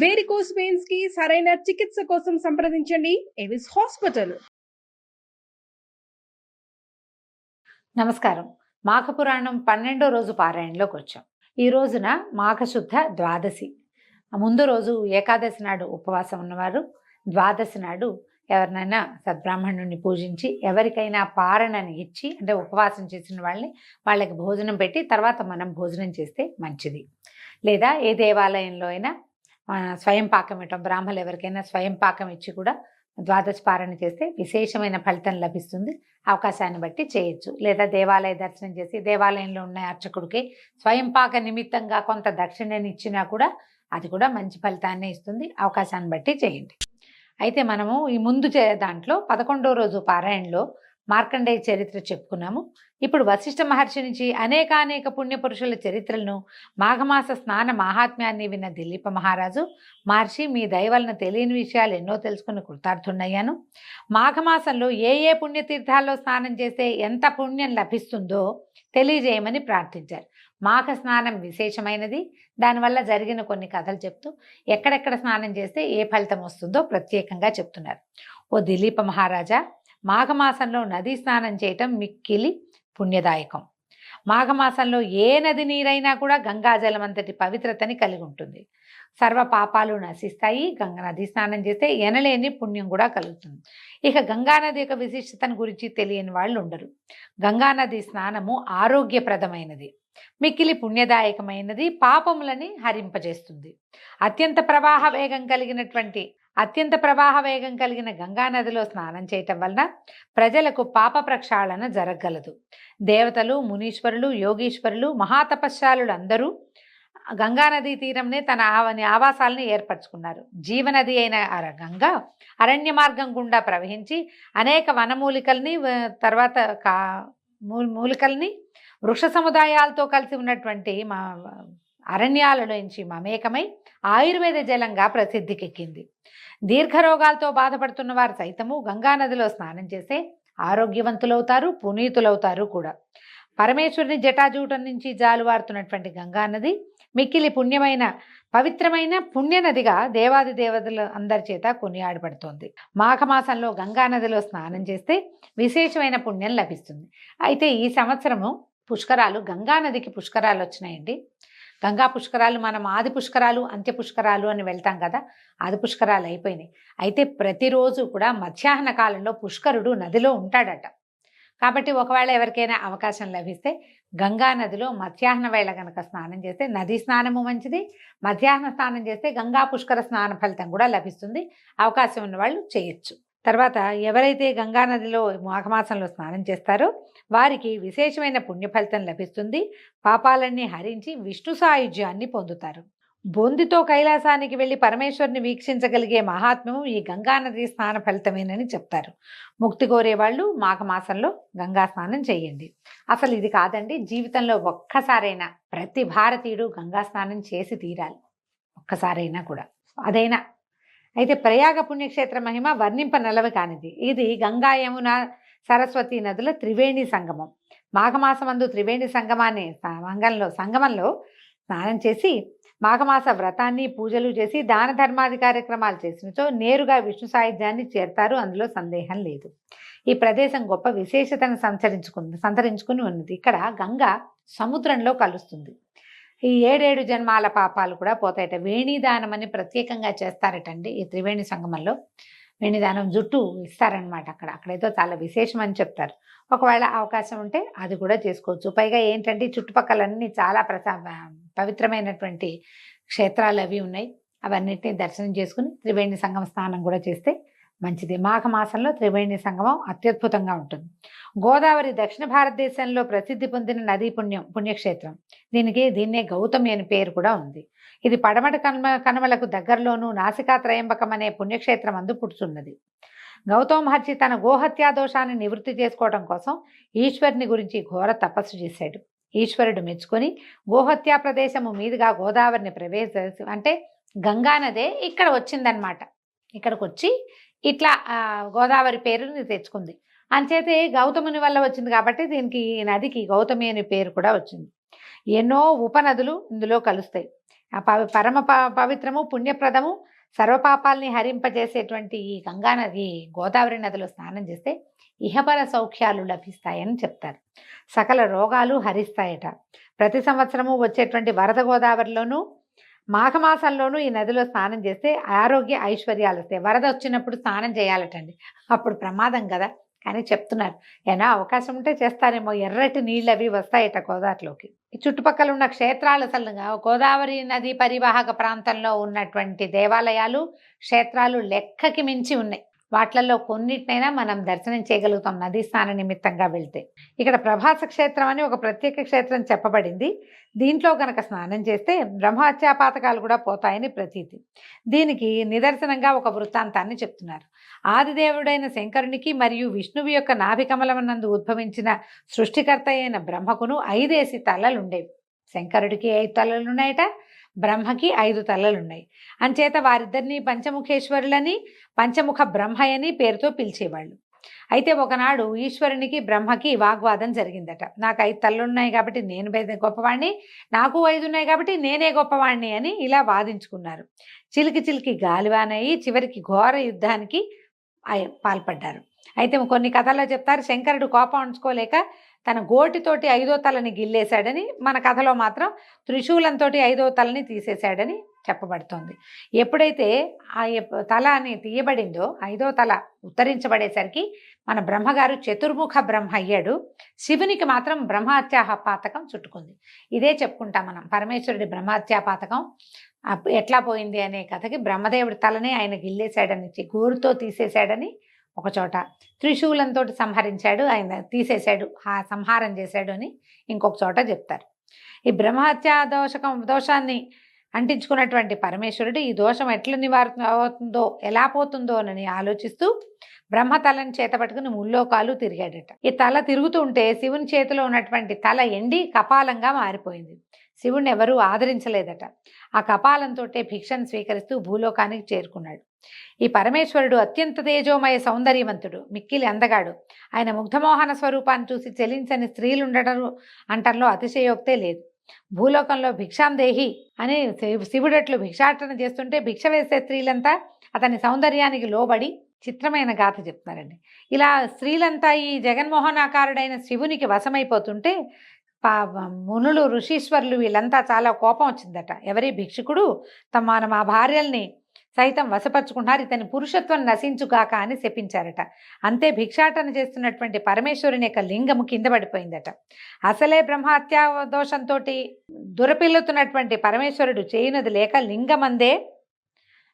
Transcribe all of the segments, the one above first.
Varicose పెయిన్స్కి సరైన చికిత్స కోసం సంప్రదించండి. ఎవిస్ హాస్పిటల్ నమస్కారం. మాఘ పురాణం పన్నెండో రోజు పారాయణలోకి వచ్చాం. ఈ రోజున మాఘశుద్ధ ద్వాదశి. ముందు రోజు ఏకాదశి నాడు ఉపవాసం ఉన్నవారు ద్వాదశి నాడు ఎవరినైనా సద్బ్రాహ్మణుని పూజించి ఎవరికైనా పారణని ఇచ్చి అంటే ఉపవాసం చేసిన వాళ్ళని వాళ్ళకి భోజనం పెట్టి తర్వాత మనం భోజనం చేస్తే మంచిది. లేదా ఏ దేవాలయంలో అయినా స్వయం పాకం ఇవ్వటం బ్రాహ్మలు ఎవరికైనా స్వయం పాకం ఇచ్చి కూడా ద్వాదశ పారణ చేస్తే విశేషమైన ఫలితం లభిస్తుంది. అవకాశాన్ని బట్టి చేయొచ్చు. లేదా దేవాలయ దర్శనం చేసి దేవాలయంలో ఉన్న అర్చకుడికి స్వయం పాక నిమిత్తంగా కొంత దక్షిణని ఇచ్చినా కూడా అది కూడా మంచి ఫలితాన్ని ఇస్తుంది. అవకాశాన్ని బట్టి చేయండి. అయితే మనము ఈ ముందు చే దాంట్లో పదకొండో రోజు పారాయణలో మార్కండేయ చరిత్ర చెప్పుకున్నాము. ఇప్పుడు వశిష్ఠ మహర్షి నుంచి అనేకానేక పుణ్యపురుషుల చరిత్రలను మాఘమాస స్నాన మాహాత్మ్యాన్ని విన్న దిలీప మహారాజు మహర్షి మీ దయవలన తెలియని విషయాలు ఎన్నో తెలుసుకుని కృతార్థున్నయ్యాను మాఘమాసంలో ఏ ఏ పుణ్యతీర్థాల్లో స్నానం చేస్తే ఎంత పుణ్యం లభిస్తుందో తెలియజేయమని ప్రార్థించారు. మాఘ స్నానం విశేషమైనది. దానివల్ల జరిగిన కొన్ని కథలు చెప్తూ ఎక్కడెక్కడ స్నానం చేస్తే ఏ ఫలితం వస్తుందో ప్రత్యేకంగా చెప్తున్నారు. ఓ దిలీప మహారాజా మాఘమాసంలో నదీ స్నానం చేయటం మిక్కిలి పుణ్యదాయకం. మాఘమాసంలో ఏ నది నీరైనా కూడా గంగాజలం అంతటి పవిత్రతని కలిగి ఉంటుంది. సర్వ పాపాలు నశిస్తాయి. గంగా నది స్నానం చేస్తే ఎనలేని పుణ్యం కూడా కలుగుతుంది. ఇక గంగానది యొక్క విశిష్టతను గురించి తెలియని వాళ్ళు ఉండరు. గంగానది స్నానము ఆరోగ్యప్రదమైనది. మిక్కిలి పుణ్యదాయకమైనది. పాపములని హరింపజేస్తుంది. అత్యంత ప్రవాహ వేగం కలిగినటువంటి అత్యంత ప్రవాహ వేగం కలిగిన గంగానదిలో స్నానం చేయటం వలన ప్రజలకు పాప ప్రక్షాళన జరగగలదు. దేవతలు మునీశ్వరులు యోగీశ్వరులు మహాతపశ్శాలులు అందరూ గంగానదీ తీరంనే తన ఆవని ఆవాసాలను ఏర్పరచుకున్నారు. జీవనది అయిన గంగ అరణ్య మార్గం గుండా ప్రవహించి అనేక వనమూలికల్ని తర్వాత కా మూలికల్ని వృక్ష సముదాయాలతో కలిసి ఉన్నటువంటి మా అరణ్యాలలోంచి మమేకమై ఆయుర్వేద జలంగా ప్రసిద్ధికెక్కింది. దీర్ఘరోగాలతో బాధపడుతున్న వారు సైతము గంగానదిలో స్నానం చేస్తే ఆరోగ్యవంతులవుతారు పునీతులవుతారు కూడా. పరమేశ్వరుని జటాజూటం నుంచి జాలువారుతున్నటువంటి గంగానది మిక్కిలి పుణ్యమైన పవిత్రమైన పుణ్యనదిగా దేవాది దేవతల అందరి చేత కొనియాడబడుతోంది. మాఘమాసంలో గంగానదిలో స్నానం చేస్తే విశేషమైన పుణ్యం లభిస్తుంది. అయితే ఈ సంవత్సరము పుష్కరాలు గంగానదికి పుష్కరాలు వచ్చినాయండి. గంగా పుష్కరాలు మనం ఆది పుష్కరాలు అంత్య పుష్కరాలు అని వెళ్తాం కదా ఆది పుష్కరాలు అయిపోయినాయి. అయితే ప్రతిరోజు కూడా మధ్యాహ్న కాలంలో పుష్కరుడు నదిలో ఉంటాడట. కాబట్టి ఒకవేళ ఎవరికైనా అవకాశం లభిస్తే గంగా నదిలో మధ్యాహ్న వేళ గనక స్నానం చేస్తే నది స్నానము మంచిది మధ్యాహ్న స్నానం చేస్తే గంగా పుష్కర స్నాన ఫలితం కూడా లభిస్తుంది అవకాశం ఉన్న వాళ్ళు చేయొచ్చు. తర్వాత ఎవరైతే గంగా నదిలో మాఘమాసంలో స్నానం చేస్తారో వారికి విశేషమైన పుణ్య ఫలితం లభిస్తుంది. పాపాలన్నీ హరించి విష్ణు సాయుధ్యాన్ని పొందుతారు. బొందితో కైలాసానికి వెళ్ళి పరమేశ్వరుని వీక్షించగలిగే మహాత్మ్యము ఈ గంగానది స్నాన ఫలితమేనని చెప్తారు. ముక్తి కోరే వాళ్ళు మాఘమాసంలో గంగా స్నానం చేయండి. అసలు ఇది కాదండి జీవితంలో ఒక్కసారైనా ప్రతి భారతీయుడు గంగా స్నానం చేసి తీరాలి. ఒక్కసారైనా కూడా. అదైనా అయితే ప్రయాగ పుణ్యక్షేత్ర మహిమ వర్ణింప నెలవి కానిది. ఇది గంగా యమున సరస్వతి నదుల త్రివేణి సంగమం. మాఘమాసమందు త్రివేణి సంగమాన్ని మంగంలో సంగమంలో స్నానం చేసి మాఘమాస వ్రతాన్ని పూజలు చేసి దాన ధర్మాది కార్యక్రమాలు చేసినచో నేరుగా విష్ణు సాయుధ్యాన్ని చేరతారు. అందులో సందేహం లేదు. ఈ ప్రదేశం గొప్ప విశేషతను సంచరించుకుంది సంతరించుకుని ఉన్నది. ఇక్కడ గంగ సముద్రంలో కలుస్తుంది. ఈ ఏడేడు జన్మాల పాపాలు కూడా పోతాయట. వేణిదానం అని ప్రత్యేకంగా చేస్తారటండి ఈ త్రివేణి సంగమంలో. వేణిదానం జుట్టు ఇస్తారనమాట అక్కడ. అక్కడైతే చాలా విశేషం అని చెప్తారు. ఒకవేళ అవకాశం ఉంటే అది కూడా చేసుకోవచ్చు. పైగా ఏంటంటే చుట్టుపక్కలన్నీ చాలా ప్రసా పవిత్రమైనటువంటి క్షేత్రాలు అవి ఉన్నాయి. అవన్నిటిని దర్శనం చేసుకుని త్రివేణి సంగమ స్నానం కూడా చేస్తే మంచిది. మాఘమాసంలో త్రివేణి సంగమం అత్యద్భుతంగా ఉంటుంది. గోదావరి దక్షిణ భారతదేశంలో ప్రసిద్ధి పొందిన నదీ పుణ్యం పుణ్యక్షేత్రం. దీనికి దీన్నే గౌతమి అని పేరు కూడా ఉంది. ఇది పడమట కనుమ కనుమలకు దగ్గరలోనూ నాసికా త్రయంబకం అనే పుణ్యక్షేత్రం అందు పుడుచున్నది గౌతమ మహర్షి తన గోహత్యా దోషాన్ని నివృత్తి చేసుకోవడం కోసం ఈశ్వరుని గురించి ఘోర తపస్సు చేశాడు. ఈశ్వరుడు మెచ్చుకొని గోహత్యా ప్రదేశము మీదుగా గోదావరిని ప్రవేశ అంటే గంగానదే ఇక్కడ వచ్చిందనమాట ఇక్కడికి వచ్చి ఇట్లా గోదావరి పేరుని తెచ్చుకుంది. అంచేతే గౌతముని వల్ల వచ్చింది కాబట్టి దీనికి ఈ నదికి గౌతమి అనే పేరు కూడా వచ్చింది. ఎన్నో ఉపనదులు ఇందులో కలుస్తాయి. ఆ పవి పరమ ప- పవిత్రము పుణ్యప్రదము సర్వపాపాల్ని హరింపజేసేటువంటి ఈ గంగా నది గోదావరి నదిలో స్నానం చేస్తే ఇహపర సౌఖ్యాలు లభిస్తాయని చెప్తారు. సకల రోగాలు హరిస్తాయట. ప్రతి సంవత్సరము వచ్చేటువంటి వరద గోదావరిలోనూ మాఘమాసంలోనూ ఈ నదిలో స్నానం చేస్తే ఆరోగ్య ఐశ్వర్యాలు వస్తాయి. వరద వచ్చినప్పుడు స్నానం చేయాలటండి. అప్పుడు ప్రమాదం కదా కానీ చెప్తున్నారు. ఏనా అవకాశం ఉంటే చేస్తారేమో. ఎర్రటి నీళ్ళు అవి వస్తాయట గోదావరిలోకి. ఈ చుట్టుపక్కల ఉన్న క్షేత్రాలు అసలు గోదావరి నది పరివాహక ప్రాంతంలో ఉన్నటువంటి దేవాలయాలు క్షేత్రాలు లెక్కకి మించి ఉన్నాయి. వాట్లలో కొన్నిటినైనా మనం దర్శనం చేయగలుగుతాం నదీ స్నాన నిమిత్తంగా వెళ్తే. ఇక్కడ ప్రభాస క్షేత్రం అని ఒక ప్రత్యేక క్షేత్రం చెప్పబడింది. దీంట్లో గనక స్నానం చేస్తే బ్రహ్మహత్యాపాతకాలు కూడా పోతాయని ప్రతీతి. దీనికి నిదర్శనంగా ఒక వృత్తాంతాన్ని చెప్తున్నారు. ఆదిదేవుడైన శంకరునికి మరియు విష్ణువు యొక్క నాభికమలమనందు ఉద్భవించిన సృష్టికర్త అయిన బ్రహ్మకును ఐదేసి తలలుండేవి. శంకరుడికి ఐదు తలలు ఉన్నాయట బ్రహ్మకి ఐదు తలలున్నాయి. అంచేత వారిద్దరిని పంచముఖేశ్వరులని పంచముఖ బ్రహ్మయని పేరుతో పిలిచేవాళ్ళు. అయితే ఒకనాడు ఈశ్వరునికి బ్రహ్మకి వాగ్వాదం జరిగిందట. నాకు ఐదు తలలు ఉన్నాయి కాబట్టి నేను గొప్పవాణ్ణి నాకు ఐదు ఉన్నాయి కాబట్టి నేనే గొప్పవాణ్ణి అని ఇలా వాదించుకున్నారు. చిలికి చిలికి గాలివానయ్యి చివరికి ఘోర యుద్ధానికి పాల్పడ్డారు. అయితే కొన్ని కథల్లో చెప్తారు శంకరుడు కోపం ఉంచుకోలేక తన గోటితోటి ఐదో తలని గిల్లేశాడని మన కథలో మాత్రం త్రిశూలంతో ఐదో తలని తీసేశాడని చెప్పబడుతోంది. ఎప్పుడైతే ఆ తల అని తీయబడిందో ఐదో తల ఉత్తరించబడేసరికి మన బ్రహ్మగారు చతుర్ముఖ బ్రహ్మ అయ్యాడు. శివునికి మాత్రం బ్రహ్మహత్యాహ పాతకం చుట్టుకుంది. ఇదే చెప్పుకుంటాం మనం. పరమేశ్వరుడి బ్రహ్మహత్యా పాతకం ఎట్లా పోయింది అనే కథకి బ్రహ్మదేవుడి తలనే ఆయన గిల్లేశాడని గోరుతో తీసేశాడని ఒకచోట. త్రిశూలంతో సంహరించాడు ఆయన తీసేశాడు ఆ సంహారం చేశాడు అని ఇంకొక చోట చెప్తారు. ఈ బ్రహ్మహత్యా దోషకం దోషాన్ని అంటించుకున్నటువంటి పరమేశ్వరుడు ఈ దోషం ఎట్లా నివారణ అవుతుందో ఎలా పోతుందో అని ఆలోచిస్తూ బ్రహ్మ తలని చేత పట్టుకుని ముల్లోకాలు తిరిగాడట. ఈ తల తిరుగుతూ ఉంటే శివుని చేతిలో ఉన్నటువంటి తల ఎండి కపాలంగా మారిపోయింది. శివుణ్ణి ఎవరూ ఆదరించలేదట. ఆ కపాలంతో భిక్షను స్వీకరిస్తూ భూలోకానికి చేరుకున్నాడు. ఈ పరమేశ్వరుడు అత్యంత తేజోమయ సౌందర్యవంతుడు మిక్కిలి అందగాడు. ఆయన ముగ్ధమోహన స్వరూపాన్ని చూసి చెలించని స్త్రీలుండడం అంటంలో అతిశయోక్తే లేదు. భూలోకంలో భిక్షాందేహి అని శివుడట్లు భిక్షాటన చేస్తుంటే భిక్ష వేసే స్త్రీలంతా అతని సౌందర్యానికి లోబడి చిత్రమైన గాథ చెప్తున్నారండి. ఇలా స్త్రీలంతా ఈ జగన్మోహనాకారుడైన శివునికి వశమైపోతుంటే పా- మునులు ఋషీశ్వరులు వీళ్ళంతా చాలా కోపం వచ్చిందట. ఎవరి భిక్షుకుడు తమ మన మా భార్యల్ని సైతం వశపరుచుకున్నారు ఇతని పురుషత్వం నశించుగాక అని శపించారట. అంతే భిక్షాటన చేస్తున్నటువంటి పరమేశ్వరుని యొక్క లింగము కింద పడిపోయిందట. అసలే బ్రహ్మహత్యా దోషంతో దురపిల్లుతున్నటువంటి పరమేశ్వరుడు చేయనది లేక లింగమందే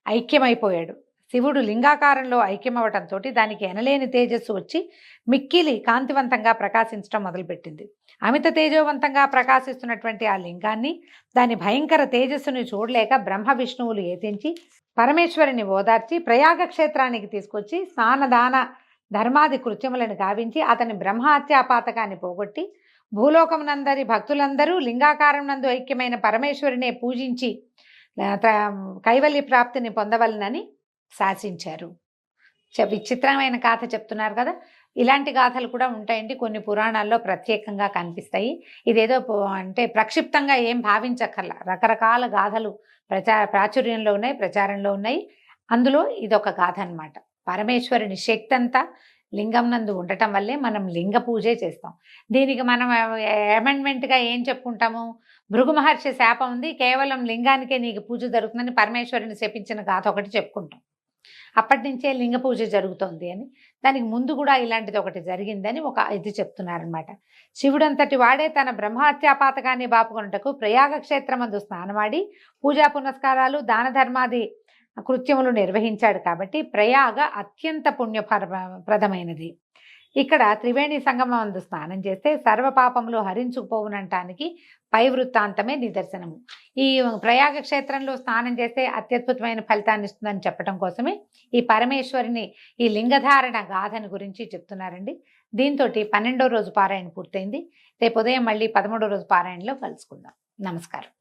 ఐక్యమైపోయాడు. శివుడు లింగాకారంలో ఐక్యమవటంతో దానికి ఎనలేని తేజస్సు వచ్చి మిక్కిలి కాంతివంతంగా ప్రకాశించడం మొదలుపెట్టింది. అమిత తేజోవంతంగా ప్రకాశిస్తున్నటువంటి ఆ లింగాన్ని దాని భయంకర తేజస్సుని చూడలేక బ్రహ్మ విష్ణువులు ఏతించి పరమేశ్వరుని ఓదార్చి ప్రయాగ క్షేత్రానికి తీసుకొచ్చి స్నానదాన ధర్మాది కృత్యములను గావించి అతని బ్రహ్మహత్యాపాతకాన్ని పోగొట్టి భూలోకమునందరి భక్తులందరూ లింగాకారం నందు ఐక్యమైన పరమేశ్వరునే పూజించి కైవల్య ప్రాప్తిని పొందవలనని శాసించారు. చ- విచిత్రమైన కథ చెప్తున్నారు కదా. ఇలాంటి గాథలు కూడా ఉంటాయండి. కొన్ని పురాణాల్లో ప్రత్యేకంగా కనిపిస్తాయి. ఇదేదో అంటే ప్రక్షిప్తంగా ఏం భావించక్కర్లా. రకరకాల గాథలు ప్రచా ప్రాచుర్యంలో ఉన్నాయి ప్రచారంలో ఉన్నాయి. అందులో ఇదొక గాథ అన్నమాట. పరమేశ్వరుని శక్తి అంతా లింగం నందు ఉండటం వల్లే మనం లింగ పూజే చేస్తాం. దీనికి మనం అమెండ్మెంట్గా ఏం చెప్పుకుంటాము? భృగు మహర్షి శాపం ఉంది. కేవలం లింగానికే నీకు పూజ జరుగుతుందని పరమేశ్వరుని శపించిన గాథ ఒకటి చెప్పుకుంటాం. అప్పటి నుంచే లింగ పూజ జరుగుతోంది అని. దానికి ముందు కూడా ఇలాంటిది ఒకటి జరిగిందని ఒక ఇది చెప్తున్నారనమాట శివుడంతటి వాడే తన బ్రహ్మహత్యాపాతకాన్ని బాపుకొనుటకు ప్రయాగ క్షేత్రమందు స్నానమాడి పూజా పునస్కారాలు దాన ధర్మాది కృత్యములు నిర్వహించాడు కాబట్టి ప్రయాగ అత్యంత పుణ్యప్రదమైనది ఇక్కడ త్రివేణి సంగమం స్నానం చేస్తే సర్వ పాపములు హరించుకుపోవునంటానికి పై వృత్తాంతమే నిదర్శనము. ఈ ప్రయాగ క్షేత్రంలో స్నానం చేస్తే అత్యద్భుతమైన ఫలితాన్ని ఇస్తుందని చెప్పడం కోసమే ఈ పరమేశ్వరిని ఈ లింగధారణ గాథని గురించి చెప్తున్నారండి. దీంతో పన్నెండో రోజు పారాయణ పూర్తయింది. రేపు ఉదయం మళ్ళీ పదమూడో రోజు పారాయణలో కలుసుకుందాం. నమస్కారం.